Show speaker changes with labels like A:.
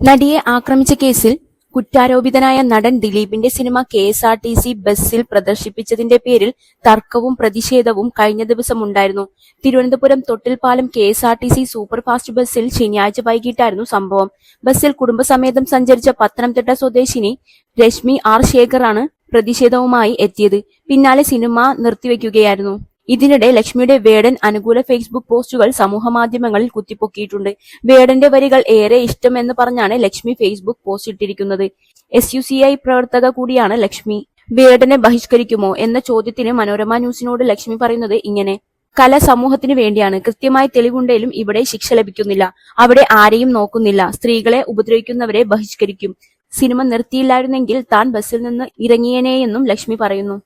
A: നടിയെ ആക്രമിച്ച കേസിൽ കുറ്റാരോപിതനായ നടൻ ദിലീപിന്റെ cinema K S R T C ബസ്സിൽ പ്രദർശിപ്പിച്ചതിന്റെ പേരിൽ തർക്കവും പ്രതിഷേധവും കഴിഞ്ഞ ദിവസം ഉണ്ടായിരുന്നു. Thiruvananthapuram Thottilpalam K S R T C superfast ബസ്സിൽ ശനിയാഴ്ച വൈകിട്ടായിരുന്നു സംഭവം. ബസ്സിൽ കുടുംബസമേതം സഞ്ചരിച്ച പത്തനംതിട്ട സ്വദേശിനി രശ്മി ആർ ശേഖറാണ് പ്രതിഷേധവുമായി എത്തിയത്. പിന്നാലെ സിനിമ നിർത്തിവെക്കുകയായിരുന്നു. ഇതിനിടെ ലക്ഷ്മിയുടെ വേടൻ അനുകൂല ഫേസ്ബുക്ക് പോസ്റ്റുകൾ സമൂഹമാധ്യമങ്ങളിൽ കുത്തിപ്പൊക്കിയിട്ടുണ്ട്. വേടന്റെ വരികൾ ഏറെ ഇഷ്ടമെന്ന് പറഞ്ഞാണ് ലക്ഷ്മി ഫേസ്ബുക്ക് പോസ്റ്റ് ഇട്ടിരിക്കുന്നത്. എസ് യു സി ഐ പ്രവർത്തക കൂടിയാണ് ലക്ഷ്മി. വേടനെ ബഹിഷ്കരിക്കുമോ എന്ന ചോദ്യത്തിന് മനോരമ ന്യൂസിനോട് ലക്ഷ്മി പറയുന്നത് ഇങ്ങനെ. കല സമൂഹത്തിന് വേണ്ടിയാണ്. കൃത്യമായ തെളിവുണ്ടെങ്കിലും ഇവിടെ ശിക്ഷ ലഭിക്കുന്നില്ല. അവിടെ ആരെയും നോക്കുന്നില്ല. സ്ത്രീകളെ ഉപദ്രവിക്കുന്നവരെ ബഹിഷ്കരിക്കും. സിനിമ നിർത്തിയില്ലായിരുന്നെങ്കിൽ താൻ ബസ്സിൽ നിന്ന് ഇറങ്ങിയേനെയെന്നും ലക്ഷ്മി പറയുന്നു.